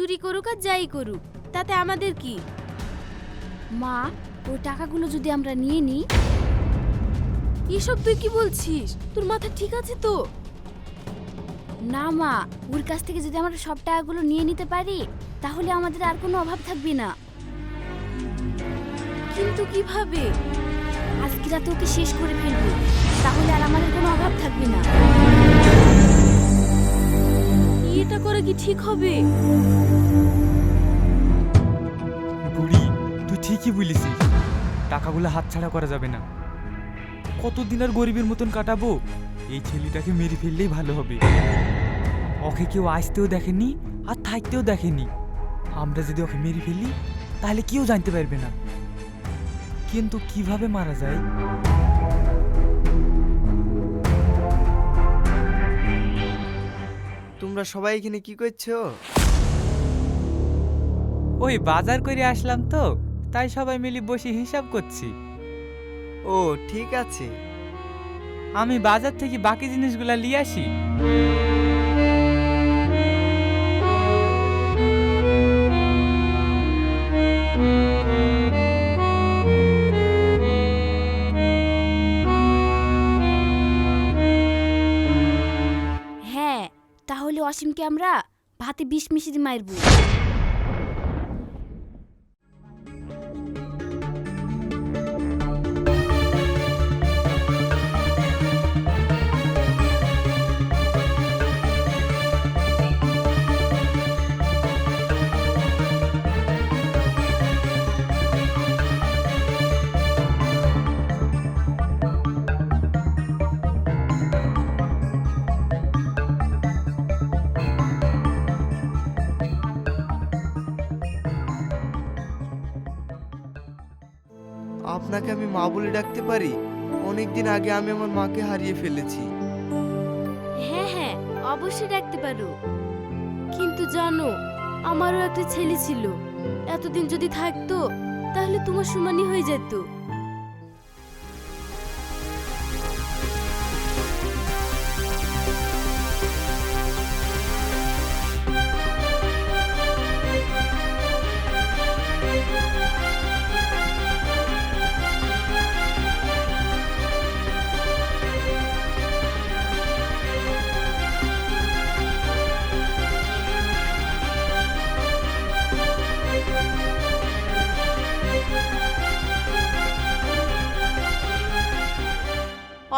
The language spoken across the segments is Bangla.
চুরি করুক আর যাই করুক তাতে আমাদের কি? মা ওই টাকাগুলো যদি আমরা নিয়ে নিই? এসব তুই কি বলছিস? তোর মাথা ঠিক আছে তো? না মা ওর কাছ থেকে যদি আমরা সব টাকাগুলো নিয়ে নিতে পারি তাহলে আমাদের আর কোনো অভাব থাকবে না। কিন্তু কীভাবে? আজকে রাতে ওকে শেষ করে ফেলব তাহলে আর আমাদের কোনো অভাব থাকবে না। এটা করে কি ঠিক হবে? বুড়ি, তুই ঠিকই বলেছিস। টাকাগুলো হাতছাড়া করা যাবে না। কতদিন আর গরিবের মতন কাটাবো? এই ছেলেটাকে মেরে ফেললেই ভালো হবে। ওকে কেউ আসতেও দেখেনি আর থাকতেও দেখেনি। আমরা যদি ওকে মেরে ফেলি, তাহলে কেউ জানতে পারবে না। কিন্তু কীভাবে মারা যায়? তোমরা সবাই এখানে কি করছ? ওই বাজার করে আসলাম তো তাই সবাই মিলে বসে হিসাব করছি। ও ঠিক আছে। আমি বাজার থেকে বাকি জিনিসগুলো নিয়ে আসি। অসীমকে আমরা ভাতে বিষ মিশিয়ে মারবো। আপনাকে আমি মা বলে ডাকতে পারি? অনেকদিন আগে আমি আমার মাকে হারিয়ে ফেলেছি। হ্যাঁ হ্যাঁ অবশ্যই ডাকতে পারো। কিন্তু জানো, আমারও একটা ছেলে ছিল। এতদিন যদি থাকতো, তাহলে তোমার সমানই হয়ে যেত।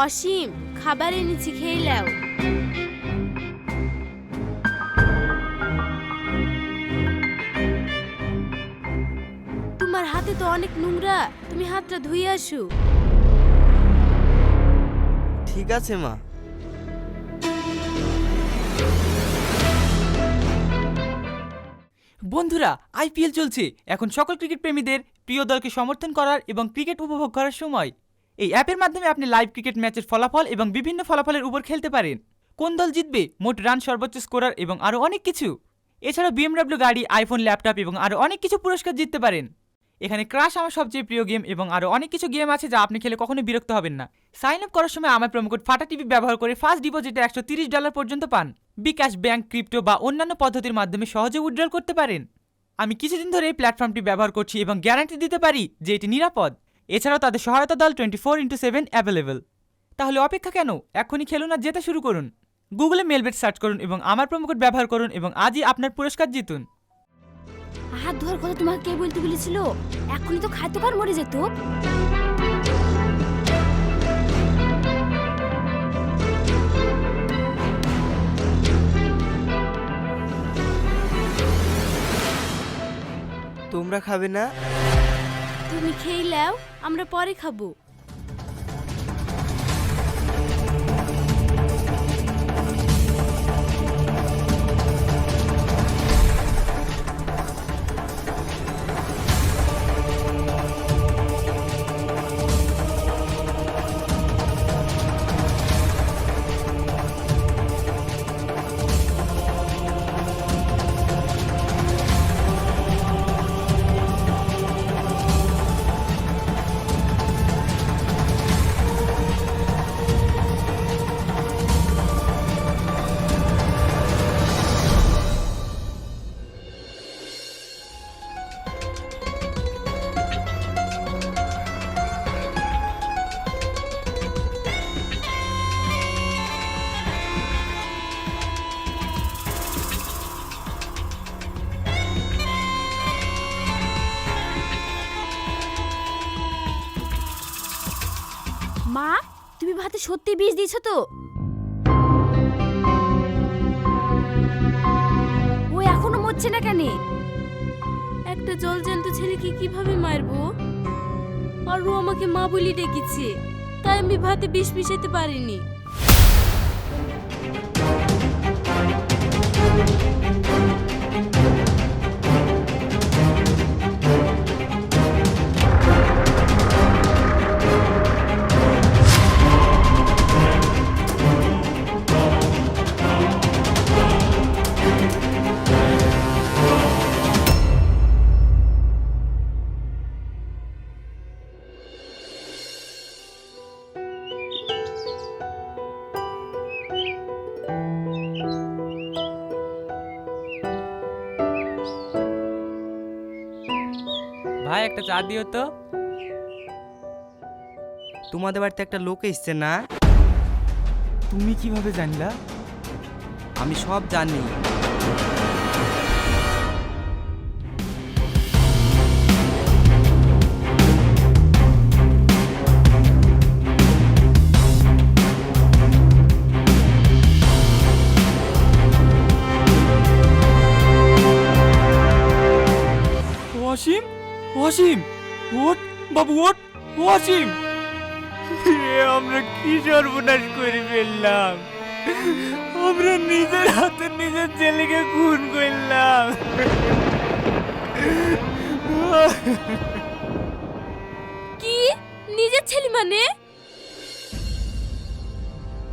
অসীম খাবার এনেছি খেয়ে নাও। তোমার হাতে তো অনেক নোংরা তুমি হাতটা ধুয়ে আসো। ঠিক আছে মা। বন্ধুরা আইপিএল চলছে। এখন সকল ক্রিকেট প্রেমীদের প্রিয় দলকে সমর্থন করার এবং ক্রিকেট উপভোগ করার সময়। এই অ্যাপের মাধ্যমে আপনি লাইভ ক্রিকেট ম্যাচের ফলাফল এবং বিভিন্ন ফলাফলের উপর খেলতে পারেন। কোন দল জিতবে? মোট রান সর্বোচ্চ স্কোরার এবং আরও অনেক কিছু। এছাড়াও বিএমডব্লিউ গাড়ি আইফোন ল্যাপটপ এবং আরও অনেক কিছু পুরস্কার জিততে পারেন। এখানে ক্রাশ আমার সবচেয়ে প্রিয় গেম এবং আরও অনেক কিছু গেম আছে যা আপনি খেলে কখনো বিরক্ত হবেন না। সাইন আপ করার সময় আমার প্রোমোকোড ফাটা টিভি ব্যবহার করে ফার্স্ট ডিপোজিটে একশো তিরিশ ডলার পর্যন্ত পান। বিকাশ ব্যাংক ক্রিপ্টো বা অন্যান্য পদ্ধতির মাধ্যমে সহজে উইথড্রল করতে পারেন। আমি কিছুদিন ধরে এই প্ল্যাটফর্মটি ব্যবহার করছি এবং গ্যারান্টি দিতে পারি যে এটি নিরাপদ। এছাড়াও তাদের সহায়তা দল twenty four into seven available. তাহলে অপেক্ষা কেন? এখনই খেলুন আর যেতে শুরু করুন। গুগলে মেলবেট সার্চ করুন এবং আমার প্রোমোকোড ব্যবহার করুন এবং আজই আপনার পুরস্কার জিতুন। হাত ধোয়ার কথা তোমাকে কে বলতে বলেছিল? এখনই তো খাদ্য কার মরে যেত। তোমরা খাবে না? তুমি খেয়ে নাও আমরা পরে খাব। সত্যি বিষ দিয়েছ তো? ও এখনও মরছে না কেন? একটা জলজ্যান্ত ছেলেকে কীভাবে মারবো? আর ও আমাকে মা বলি ডেকেছে। তাই আমি ভাতে বিষ মিশাতে পারিনি। ভাই একটা চা দিও তো। তোমাদের বাড়িতে একটা লোক এসছে না? তুমি কীভাবে জানলা? আমি সব জানি। ওয়াসিম ওট বাবু ওট ওয়াসিম। এ আমরা কি সর্বনাশ করে ফেললাম? আমরা নিজের হাতে নিজের ছেলেকে খুন করলাম। কি? নিজের ছেলে মানে?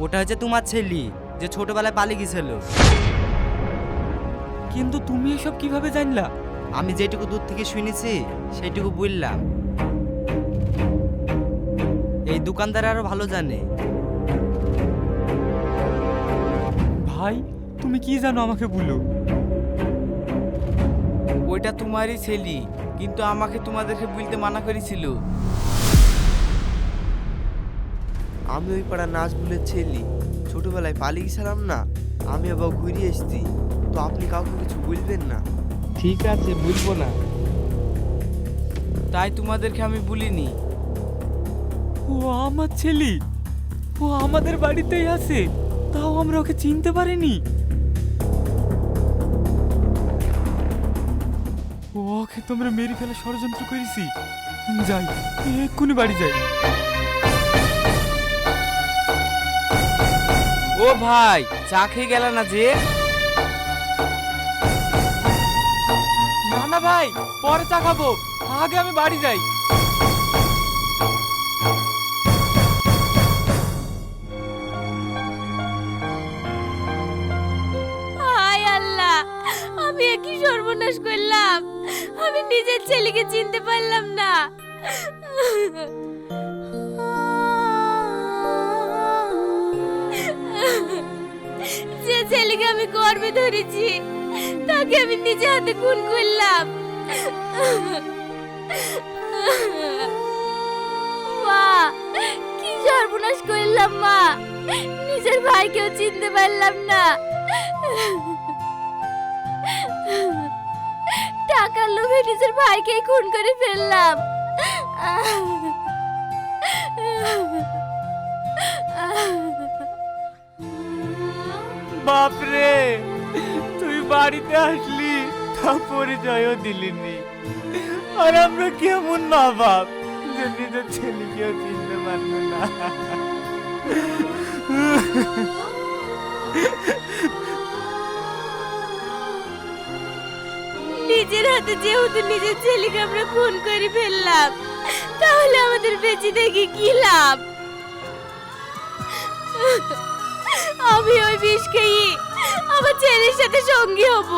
ওটা হচ্ছে তোমার ছেলে যে ছোটবেলায় পালিয়ে গেছিল। কিন্তু তুমি এসব কীভাবে জানলা? আমি যেটুকু দূর থেকে শুনেছি সেইটুকু বললাম এই দোকানদার আরও ভালো জানে। ভাই তুমি কি জানো আমাকে বলো? ওইটা তোমারই ছেলি কিন্তু আমাকে তোমাদেরকে বলতে মানা করেছিল। আমি ওই পাড়া নাচগুলের ছেলে ছোটবেলায় পালিয়ে গেছিলাম না আমি আবার ঘুরে এসেছি তো আপনি কাউকে কিছু বলবেন না। ঠিক আছে বুঝব না। তাই তোমাদেরকে আমি বলিনি। ও আমার ছেলে ও আমাদের বাড়িতেই আছে তাও আমরা ওকে চিনতে পারিনি। ওকে তোমরা মেরে ফেলে ষড়যন্ত্র করেছি। যাই এক্ষুনি বাড়ি যাই। ও ভাই চা খেয়ে গেল না যে? ভাই, পরে চা খাব। আগে আমি বাড়ি যাই। আল্লাহ, আমি একই সর্বনাশ করলাম। আমি নিজের ছেলেকে চিনতে পারলাম না। যে ছেলেকে আমি গর্বে ধরেছি তাকে আমি নিজে হাতে খুন করলাম। মা, কি সর্বনাশ করলাম, মা। নিজের ভাইকেও চিনতে পারলাম না। টাকার লোভে নিজের ভাইকেই খুন করে ফেললাম। বাপরে! বাড়িতে আসলি তা পরিচয়ও দিলিনি। আর আমরা কেমন মা বাপ যে নিজের ছেলেকেও চিনতে পারবে না। নিজের হাতে যেহেতু নিজের ছেলেকে আমরা খুন করে ফেললাম, তাহলে আমাদের বেঁচে থেকে কি লাভ? আমি ওই বিষ খেয়ে আমার ছেলের সাথে সঙ্গী হব।